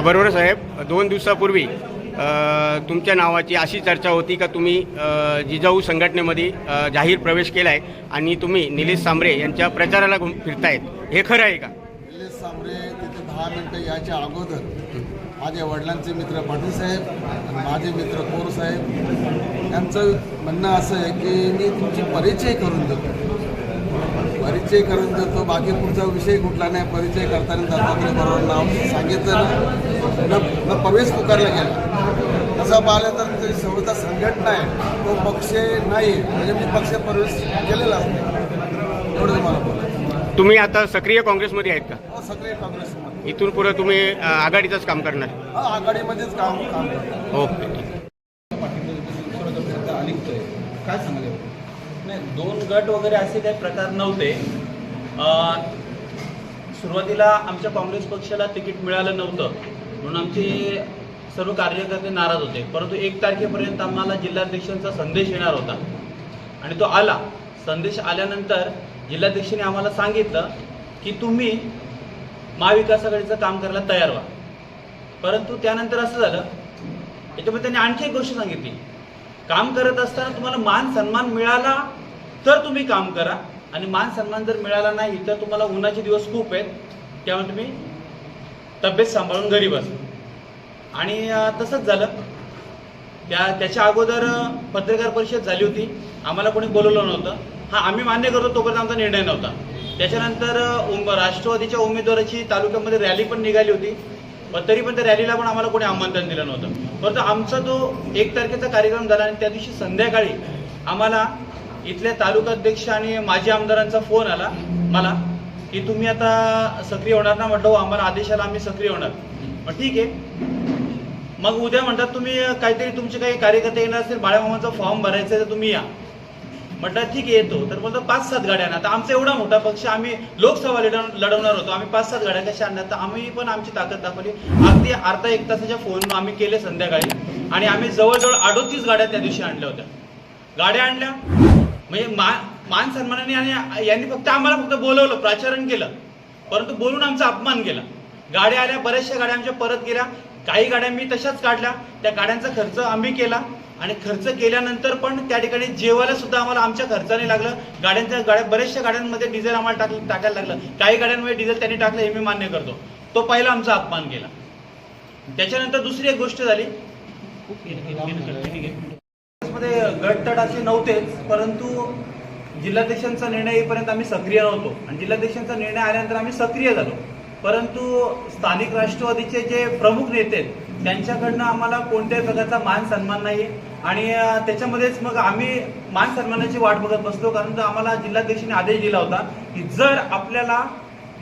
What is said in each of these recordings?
बरोबर साहेब. दोन दिवसापूर्वी तुमच्या नावाची अशी चर्चा होती का तुम्ही जिजाऊ संघटनेमध्ये जाहीर प्रवेश केला आहे आणि तुम्ही निलेश सांबरे यांच्या प्रचाराला फिरतायत. हे खरं आहे का? निलेश सांबरे तिथे दहा मिनटं याच्या अगोदर माझ्या वडिलांचे मित्र पाटील साहेब माझे मित्र कोर साहेब यांचं म्हणणं असं आहे की मी तुमची परिचय करून देतो. परिचय करून देतो. बाकी पुढचा विषय कुठला नाही. परिचय करताना दत्तात्रय बरोबर नाव सांगितलं ना. प्रवेश पुकारला गेला. तसं पाहिलं तर सर्वता संघटना आहे. तो पक्ष नाही. म्हणजे मी पक्ष प्रवेश केलेलाच नाही एवढं मला बोलायचं. तुम्ही आता सक्रिय काँग्रेसमध्ये आहेत का? हो, सगळे काँग्रेसमध्ये. इथून पुढे तुम्ही आघाडीचंच काम करणार? हा आघाडीमध्येच काम काम ओके. काय सांगाल? दोन गट वगैरे असे काही प्रकार नव्हते. सुरुवातीला आमच्या काँग्रेस पक्षाला तिकीट मिळालं नव्हतं. म्हणून आमचे सर्व कार्यकर्ते नाराज होते. परंतु एक तारखेपर्यंत आम्हाला जिल्हाध्यक्षांचा संदेश येणार होता. आणि तो आला. संदेश आल्यानंतर जिल्हाध्यक्षांनी आम्हाला सांगितलं की तुम्ही महाविकास आघाडीचं काम करायला तयार व्हा. परंतु त्यानंतर असं झालं याच्यामध्ये त्यांनी आणखी एक गोष्ट सांगितली. काम करत असताना तुम्हाला मान सन्मान मिळाला तर तुम्ही काम करा. आणि मान सन्मान जर मिळाला नाही तर तुम्हाला उन्हाचे दिवस खूप आहेत. त्यामुळे तुम्ही तब्येत सांभाळून घरी बसा. आणि तसंच झालं. त्या त्याच्या अगोदर पत्रकार परिषद झाली होती. आम्हाला कोणी बोलवलं नव्हतं. हा आम्ही मान्य करतो तोपर्यंत आमचा निर्णय नव्हता. त्याच्यानंतर उम- राष्ट्रवादीच्या उमेदवाराची तालुक्यामध्ये रॅली पण निघाली होती. पण तरी पण त्या रॅलीला पण आम्हाला कोणी आमंत्रण दिलं नव्हतं. परंतु आमचा जो एक तारखेचा कार्यक्रम झाला आणि त्या दिवशी संध्याकाळी आम्हाला इथल्या तालुकाध्यक्ष आणि माजी आमदारांचा फोन आला मला की तुम्ही आता सक्रिय होणार ना? म्हटलं हो आम्हाला आदेशाला आम्ही सक्रिय होणार. मग ठीक आहे. मग उद्या म्हणतात तुम्ही काहीतरी तुमचे काही कार्यकर्ते येणार असेल बाळ्यामामाचा फॉर्म भरायचा आहे तर तुम्ही या. म्हटलं ठीक आहे येतो. तर बोलतो पाच सात गाड्या आणा आता आमचा एवढा मोठा पक्ष आम्ही लोकसभा लढव लढवणार होतो. आम्ही पाच सात गाड्या कशा आणल्या तर आम्ही पण आमची ताकद दाखवली. अगदी अर्धा एक तासाच्या फोन आम्ही केले संध्याकाळी. आणि आम्ही जवळजवळ अडोतीस गाड्या त्या दिवशी आणल्या होत्या. गाड्या आणल्या. म्हणजे मान मान सन्मानाने आणि यांनी फक्त आम्हाला फक्त बोलवलं प्राचारण केलं. परंतु बोलून आमचा अपमान केला. गाड्या आल्या बऱ्याचशा गाड्या आमच्या परत गेल्या. काही गाड्या मी तशाच काढल्या. त्या गाड्यांचा खर्च आम्ही केला. आणि खर्च केल्यानंतर पण त्या ठिकाणी जेवायला सुद्धा आम्हाला आमच्या खर्चाने लागलं. गाड्यांच्या गाड्या बऱ्याचशा गाड्यांमध्ये डिझेल आम्हाला टाक टाकायला लागलं. काही गाड्यांमध्ये डिझेल त्यांनी टाकलं हे मी मान्य करतो. तो पहिला आमचा अपमान केला. त्याच्यानंतर दुसरी एक गोष्ट झाली. मध्ये गटतट असे नव्हतेच परंतु जिल्हाध्यक्षांचा निर्णय येईपर्यंत आम्ही सक्रिय नव्हतो आणि जिल्हाध्यक्षांचा निर्णय आल्यानंतर आम्ही सक्रिय झालो. परंतु स्थानिक राष्ट्रवादीचे जे प्रमुख नेते आहेत त्यांच्याकडनं आम्हाला कोणत्याही प्रकारचा मान सन्मान नाही. आणि त्याच्यामध्येच मग आम्ही मान सन्मानाची वाट बघत बसलो कारण आम्हाला जिल्हाध्यक्षांनी आदेश दिला होता की जर आपल्याला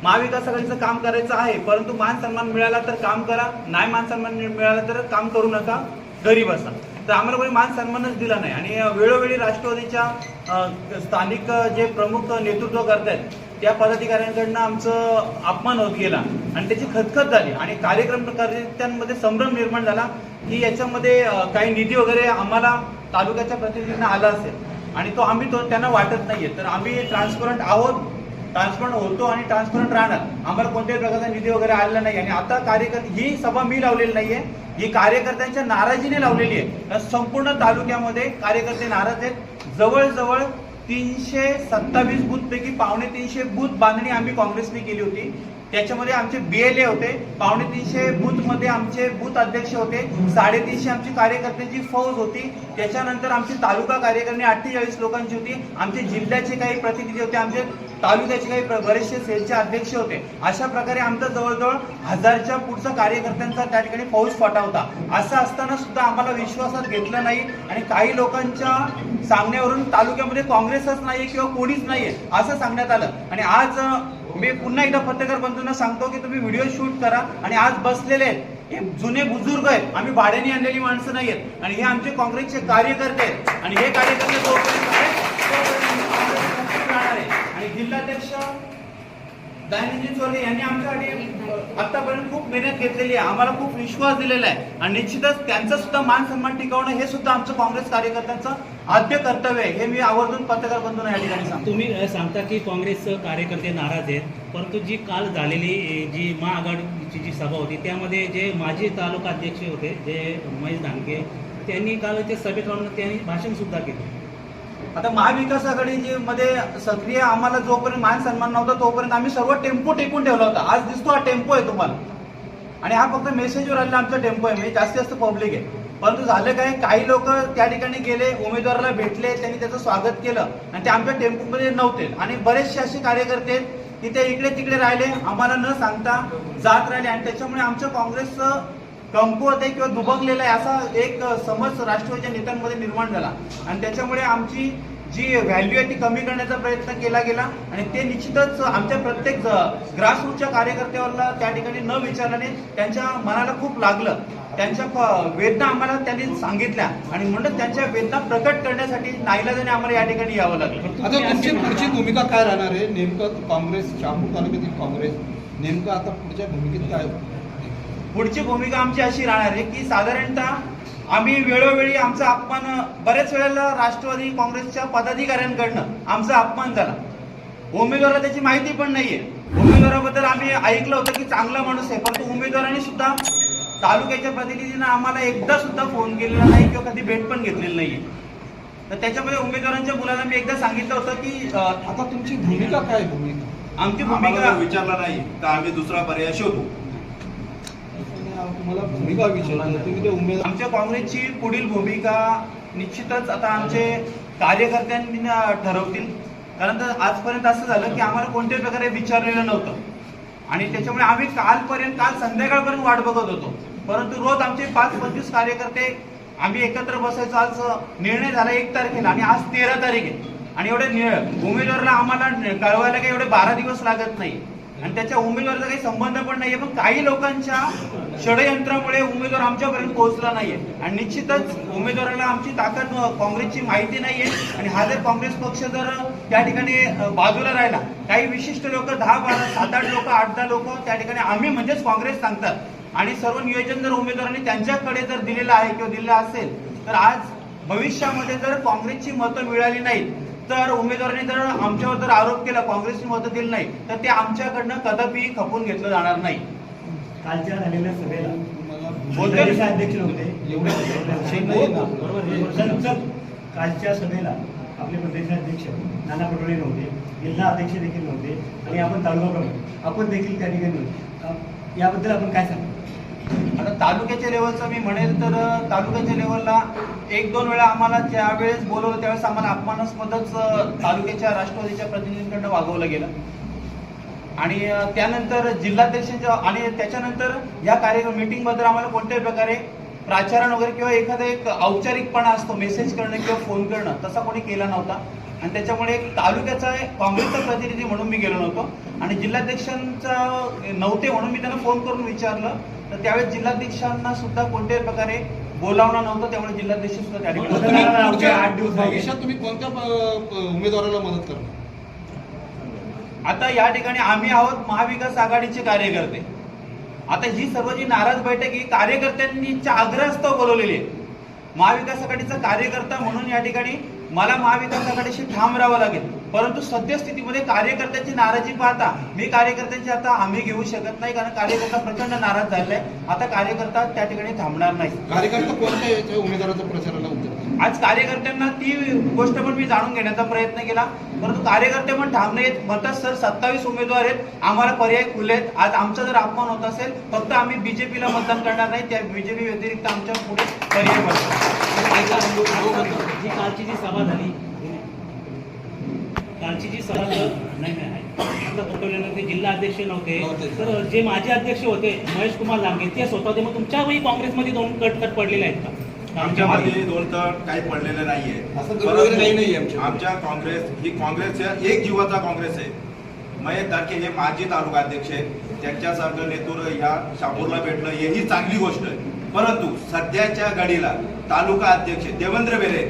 महाविकास आघाडीचं काम करायचं आहे परंतु मान सन्मान मिळाला तर काम करा नाही मान सन्मान मिळाला तर काम करू नका घरी बसा तर आम्हाला कोणी मान सन्मानच दिला नाही. आणि वेळोवेळी राष्ट्रवादीच्या स्थानिक जे प्रमुख नेतृत्व करतायत त्या पदाधिकाऱ्यांकडनं आमचं अपमान होत गेला. आणि त्याची खतखत झाली. आणि कार्यक्रम कार्यकर्त्यांमध्ये संभ्रम निर्माण झाला की याच्यामध्ये काही निधी वगैरे आम्हाला तालुक्याच्या प्रतिनिधींना आला असेल. आणि तो आम्ही तो त्यांना वाटत नाहीये. तर आम्ही ट्रान्सपरंट आहोत. ट्रान्सपरंट होतो आणि ट्रान्सपरंट राहणार. आम्हाला कोणत्याही प्रकारचा निधी वगैरे आलेला नाही. आणि आता कार्यकर्ते ही सभा मी लावलेली नाहीये. ही कार्यकर्त्यांच्या नाराजीने लावलेली आहे. संपूर्ण तालुक्यामध्ये कार्यकर्ते नाराज आहेत. जवळजवळ तीनशे सत्तावीस बूथ पैकी पावणे तीनशे बूथ बांधणी आम्ही काँग्रेसने केली होती. त्याच्यामध्ये आमचे बीएलए होते पावणे तीनशे बूथमध्ये आमचे बूथ अध्यक्ष होते साडेतीनशे आमची कार्यकर्त्यांची फौज होती त्याच्यानंतर आमची तालुका कार्यकारिणी अठ्ठेचाळीस लोकांची होती आमचे जिल्ह्याचे काही प्रतिनिधी होते आमचे तालुक्याचे काही बरेचसे सेलचे अध्यक्ष होते. अशा प्रकारे आमचा जवळजवळ हजारच्या पुढचा कार्यकर्त्यांचा त्या ठिकाणी फौज फाटा होता. असं असताना सुद्धा आम्हाला विश्वासात घेतलं नाही आणि काही लोकांच्या सांगण्यावरून तालुक्यामध्ये काँग्रेसच नाहीये किंवा कोणीच नाहीये असं सांगण्यात आलं. आणि आज मी पुन्हा एकदा पत्रकार बंधूंना सांगतो की तुम्ही व्हिडिओ शूट करा आणि आज बसलेले आहेत. हे जुने बुजुर्ग आहेत. आम्ही भाड्याने आणलेली माणसं नाही आहेत. आणि हे आमचे काँग्रेसचे कार्यकर्ते आहेत. आणि हे कार्यकर्ते राहणार आहे. आणि जिल्हाध्यक्ष दयानंदजी चोरगे यांनी आमच्यासाठी आतापर्यंत खूप मेहनत घेतलेली आहे. आम्हाला खूप विश्वास दिलेला आहे. आणि निश्चितच त्यांचा सुद्धा मान सन्मान टिकवणं हे सुद्धा आमचं काँग्रेस कार्यकर्त्यांचं आद्य कर्तव्य हे मी आवर्जून पत्रकार बंधूंना या ठिकाणी सांगतो. तुम्ही सांगता की काँग्रेस कार्यकर्ते नाराज आहेत परंतु जी काल झालेली जी महाआघाडीची जी सभा होती त्यामध्ये जे माजी तालुका अध्यक्ष होते जे महेश धानके त्यांनी काल ते सभेत राहून त्यांनी भाषण सुद्धा केलं. आता महाविकास आघाडी जी मध्ये सक्रिय आम्हाला जोपर्यंत मान सन्मान नव्हता तोपर्यंत आम्ही सर्व टेम्पो टेकून ठेवला होता. आज दिसतो हा टेम्पो आहे तुम्हाला. आणि हा फक्त मेसेजवर आलेला आमचा टेम्पो आहे. म्हणजे जास्तीत जास्त पब्लिक आहे. परंतु झालं काय काही लोक त्या ठिकाणी गेले उमेदवाराला भेटले त्यांनी त्याचं स्वागत केलं आणि ते आमच्या टेम्पोमध्ये नव्हते. आणि बरेचसे असे कार्यकर्ते तिथे की ते इकडे तिकडे राहिले. आम्हाला न सांगता जात राहिले आणि त्याच्यामुळे आमचं काँग्रेसचं कमकुवत आहे किंवा दुबकलेलं आहे असा एक समज राष्ट्रवादीच्या नेत्यांमध्ये निर्माण झाला. आणि त्याच्यामुळे आमची जी व्हॅल्यू आहे ती कमी करण्याचा प्रयत्न केला गेला आणि ते निश्चितच आमच्या प्रत्येक ग्रासरूटच्या कार्यकर्त्यावरला त्या ठिकाणी न विचारल्याने त्यांच्या मनाला खूप लागलं. त्यांच्या वेदना आम्हाला त्यांनी सांगितल्या आणि म्हणून त्यांच्या वेदना प्रकट करण्यासाठी नाईलाजाने आम्हाला या ठिकाणी यावं लागलं. आता तुमची पुढची भूमिका काय राहणार आहे? नेमकं काँग्रेस शहापूर तालुक्यातील काँग्रेस नेमकं आता पुढच्या भूमिकेत काय पुढची भूमिका आमची अशी राहणार आहे की साधारणतः आम्ही वेळोवेळी आमचा अपमान बऱ्याच वेळेला राष्ट्रवादी काँग्रेसच्या पदाधिकाऱ्यांकडनं आमचा अपमान झाला. उमेदवाराला त्याची माहिती पण नाहीये. उमेदवाराबद्दल आम्ही ऐकलं होतं की चांगला माणूस आहे परंतु उमेदवारांनी सुद्धा तालुक्याच्या प्रतिनिधींना आम्हाला एकदा सुद्धा फोन केलेला नाही किंवा कधी भेट पण घेतलेली नाहीये. तर त्याच्यामध्ये उमेदवारांच्या मुलांना मी एकदा सांगितलं होतं की आता तुमची भूमिका काय भूमिका आमची भूमिका विचारलं नाही तर आम्ही दुसरा पर्याय शोधू. तुम्हाला भूमिका विचारली तुम्ही ते उमेदवार आमच्या काँग्रेसची पुढील भूमिका निश्चितच आता आमचे कार्यकर्त्यांनी ठरवतील. कारण तर आजपर्यंत असं झालं की आम्हाला कोणत्याही प्रकारे विचारलेलं नव्हतं. आणि त्याच्यामुळे आम्ही कालपर्यंत काल संध्याकाळपर्यंत वाट बघत होतो. परंतु रोज आमचे पाच पंचवीस कार्यकर्ते आम्ही एकत्र बसायचो. आज निर्णय झाला एक तारखेला आणि आज तेरा तारीख आहे. आणि एवढे उमेदवाराला आम्हाला कळवायला काही एवढे बारा दिवस लागत नाही. आणि त्याच्या उमेदवाराचा काही संबंध पण नाहीये पण काही लोकांच्या षडयंत्रामुळे उमेदवार आमच्यापर्यंत पोहोचला नाहीये. आणि निश्चितच उमेदवाराला आमची ताकद काँग्रेसची माहिती नाहीये. आणि हा जर काँग्रेस पक्ष जर त्या ठिकाणी बाजूला राहिला काही विशिष्ट लोक दहा बारा सात आठ लोक आठ दहा लोक त्या ठिकाणी आम्ही म्हणजेच काँग्रेस सांगतात. आणि सर्व नियोजन जर उमेदवारांनी त्यांच्याकडे जर दिलेलं आहे किंवा दिलेलं असेल तर आज भविष्यामध्ये जर काँग्रेसची मतं मिळाली नाहीत तर उमेदवारांनी जर आमच्यावर जर आरोप केला काँग्रेसची मतं दिली नाही. तर ते आमच्याकडनं कदापि खपून घेतलं जाणार नाही. कालच्या झालेल्या सभेला चल. कालच्या सभेला आपले प्रदेशाध्यक्ष नाना पटोळे नव्हते जिल्हा अध्यक्ष देखील नव्हते आणि आपण तालुका प्रमुख आपण देखील त्या ठिकाणी याबद्दल आपण काय सांगतो आता तालुक्याच्या लेवलचं मी म्हणेल तर तालुक्याच्या लेवलला एक दोन वेळा आम्हाला ज्यावेळेस बोलवलं त्यावेळेस आम्हाला अपमानास्पदच तालुक्याच्या राष्ट्रवादीच्या प्रतिनिधींकडनं वागवलं गेलं. आणि त्यानंतर जिल्हाध्यक्षांच्या आणि त्याच्यानंतर या कार्यक्रम मीटिंगबद्दल आम्हाला कोणत्याही प्रकारे प्राचारण वगैरे किंवा एखादा एक औपचारिकपणा असतो मेसेज करणं किंवा फोन करणं तसा कोणी केला नव्हता. आणि त्याच्यामुळे एक तालुक्याचा एक काँग्रेसचा प्रतिनिधी म्हणून मी गेलो नव्हतो. आणि जिल्हाध्यक्षांचा नव्हते म्हणून मी त्यांना फोन करून विचारलं. तर त्यावेळेस जिल्हाध्यक्षांना सुद्धा कोणत्याही प्रकारे बोलावणं नव्हतं त्यामुळे जिल्हाध्यक्ष सुद्धा त्या ठिकाणी आठ दिवस. भविष्यात तुम्ही कोणत्या उमेदवाराला मदत करणार? आता या ठिकाणी आम्ही आहोत महाविकास आघाडीचे कार्यकर्ते. आता ही सर्व जी नाराज बैठक ही कार्यकर्त्यांनीच्या आग्रहास्तव बोलवलेली आहे. महाविकास आघाडीचा कार्यकर्ता म्हणून या ठिकाणी मला महाविकास आघाडीशी ठाम राहावं लागेल. परंतु सद्यस्थितीमध्ये कार्यकर्त्यांची नाराजी पाहता मी कार्यकर्त्यांची आता हमी घेऊ शकत नाही कारण कार्यकर्ता प्रचंड नाराज झालेला आहे. आता कार्यकर्ता त्या ठिकाणी थांबणार नाही. कार्यकर्ता कोणत्या उमेदवाराच्या प्रचाराला उतरतात आज कार्यकर्त्यांना ती गोष्ट पण मी जाणून घेण्याचा प्रयत्न केला. परंतु कार्यकर्ते पण थांबले आहेत म्हणतात सर सत्तावीस उमेदवार आहेत. आम्हाला पर्याय खुले आहेत. आज आमचा जर अपमान होत असेल फक्त आम्ही बीजेपीला मतदान करणार नाही. त्या बीजेपी व्यतिरिक्त आमच्या पुढे पर्याय जी कालची जी सभा झाली कालची जी सभा नाही. आता जिल्हा अध्यक्ष नव्हते. तर जे माजी अध्यक्ष होते महेश कुमार लांगे ते स्वतः मग तुमच्याही काँग्रेसमध्ये दोन कट कट पडलेले आहेत का? आमच्यामध्ये दोन तट काही पडलेले नाहीये. तर परंतु. आमच्या काँग्रेस ही काँग्रेसच्या एक जीवाचा काँग्रेस आहे. महेश तारखे हे माजी तालुका अध्यक्ष आहेत. त्यांच्यासारखं नेतृत्व ह्या शापूरला भेटणं हेही चांगली गोष्ट आहे. परंतु सध्याच्या घडीला तालुका अध्यक्ष देवेंद्र बेरे.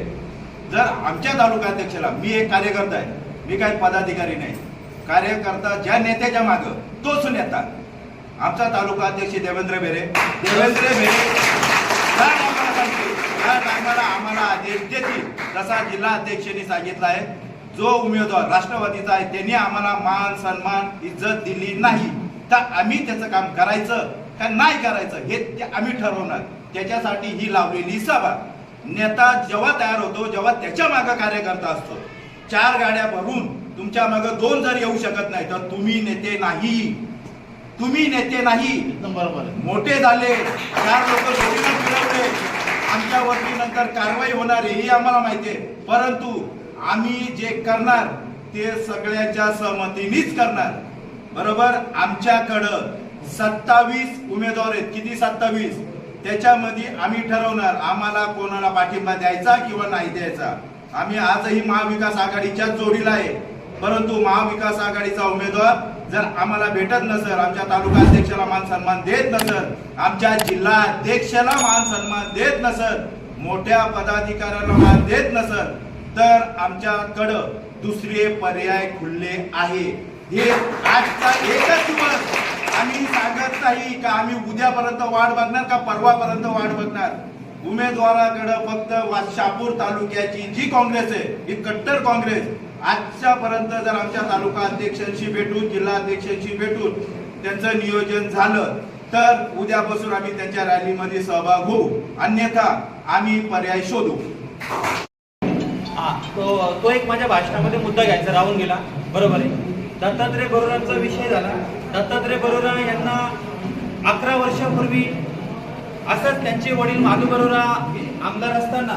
जर आमच्या तालुका अध्यक्षाला मी एक कार्यकर्ता आहे मी काही पदाधिकारी नाही. कार्यकर्ता ज्या नेत्याच्या मागं तोच नेता. आमचा तालुका अध्यक्ष देवेंद्र बेरे. देवेंद्र बेरे टायमाला आम्हाला आदेश देतील जसा जिल्हा अध्यक्षांनी सांगितलं आहे. जो उमेदवार राष्ट्रवादीचा आहे त्यांनी आम्हाला मान सन्मान इज्जत दिली नाही. तर आम्ही त्याचं काम करायचं का नाही करायचं हे ते आम्ही ठरवणार. त्याच्यासाठी ही लावलेली सभा. नेता जेव्हा तयार होतो जेव्हा त्याच्या मागं कार्यकर्ता असतो. चार गाड्या भरून तुमच्या मागं दोन जर येऊ शकत नाही तर तुम्ही नेते नाही. तुम्ही नेते नाही. बरोबर मोठे झाले. चार लोक फिरवले. आमच्या वरती नंतर कारवाई होणार आहे हे आम्हाला माहिती आहे. परंतु आम्ही जे करणार ते सगळ्यांच्या सहमतीनेच करणार. बरोबर? आमच्याकडं सत्तावीस उमेदवार आहेत. किती? सत्तावीस. त्याच्यामध्ये आम्ही ठरवणार आम्हाला कोणाला पाठिंबा द्यायचा किंवा नाही द्यायचा. आम्ही आजही महाविकास आघाडीच्या जोडीला आहे. परंतु महाविकास आघाडीचा उमेदवार जर आम्हाला भेटत नसेल आमच्या तालुका अध्यक्षाला मान सन्मान देत नसेल आमच्या जिल्हा अध्यक्षाला मान सन्मान देत नसर मोठ्या पदाधिकाऱ्यांना मान देत नसर तर आमच्याकडं दुसरे पर्याय खुलले आहे. हे आजचा एकच दिवस आम्ही सांगत नाही का आम्ही उद्यापर्यंत वाट बघणार का परवापर्यंत वाट बघणार? उमेदवाराकडे फक्त शापूर तालुक्याची जी काँग्रेस आहे ही कट्टर काँग्रेस आजच्यापर्यंत जर आमच्या तालुका अध्यक्षांशी भेटून जिल्हा अध्यक्षांशी भेटून त्यांचं नियोजन झालं तर उद्यापासून आम्ही त्यांच्या रॅलीमध्ये सहभाग होऊ. अन्यथा आम्ही पर्याय शोधू. हा तो तो एक माझ्या भाषणामध्ये मुद्दा घ्यायचा राहून गेला. बरोबर आहे. दत्तात्रय बरोरांचा विषय झाला. दत्तात्रय बरोरा यांना अकरा वर्षापूर्वी असंच त्यांचे वडील माधू बरोरा आमदार असताना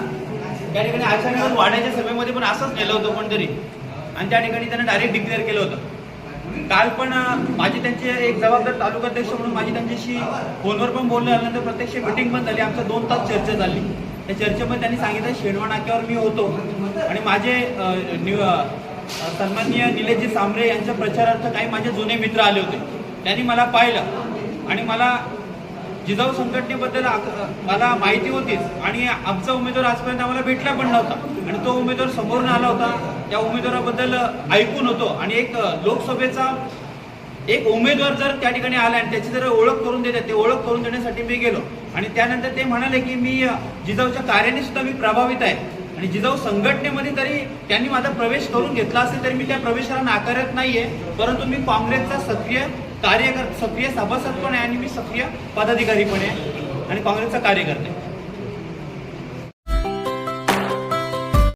त्या ठिकाणी अचानकच वाड्याच्या सभेमध्ये पण असंच नेलं होतं कोणतरी आणि त्या ठिकाणी त्यांना डायरेक्ट डिक्लेअर केलं होतं. काल पण माझी त्यांचे एक जबाबदार तालुकाध्यक्ष म्हणून माझी त्यांच्याशी फोनवर पण बोलणं झाल्यानंतर प्रत्यक्ष मिटिंग पण झाली. आमच्या दोन तास चर्चा झाली. त्या चर्चेमध्ये त्यांनी सांगितलं शेणवा नाक्यावर मी होतो. आणि माझे सन्माननीय निलेशजी सांबरे यांच्या प्रचारार्थ काही माझे जुने मित्र आले होते. त्यांनी मला पाहिलं आणि मला जिजाऊ संघटनेबद्दल मला माहिती होतीच आणि आमचा उमेदवार आजपर्यंत आम्हाला भेटला पण नव्हता. आणि तो उमेदवार समोरून आला होता. त्या उमेदवाराबद्दल ऐकून होतो आणि एक लोकसभेचा एक उमेदवार जर त्या ठिकाणी आला आणि त्याची जर ओळख करून देतात ते ओळख करून देण्यासाठी मी गेलो. आणि त्यानंतर ते म्हणाले की मी जिजाऊच्या कार्याने सुद्धा मी प्रभावित आहे. आणि जिजाऊ हो संघटनेमध्ये तरी त्यांनी माझा प्रवेश करून घेतला असेल तरी मी त्या प्रवेशाला नाकारत नाहीये. परंतु मी काँग्रेसचा सक्रिय कार्यकर सक्रिय सभासद पण आहे आणि मी सक्रिय पदाधिकारी पण आहे आणि काँग्रेसचा कार्यकर्ता आहे.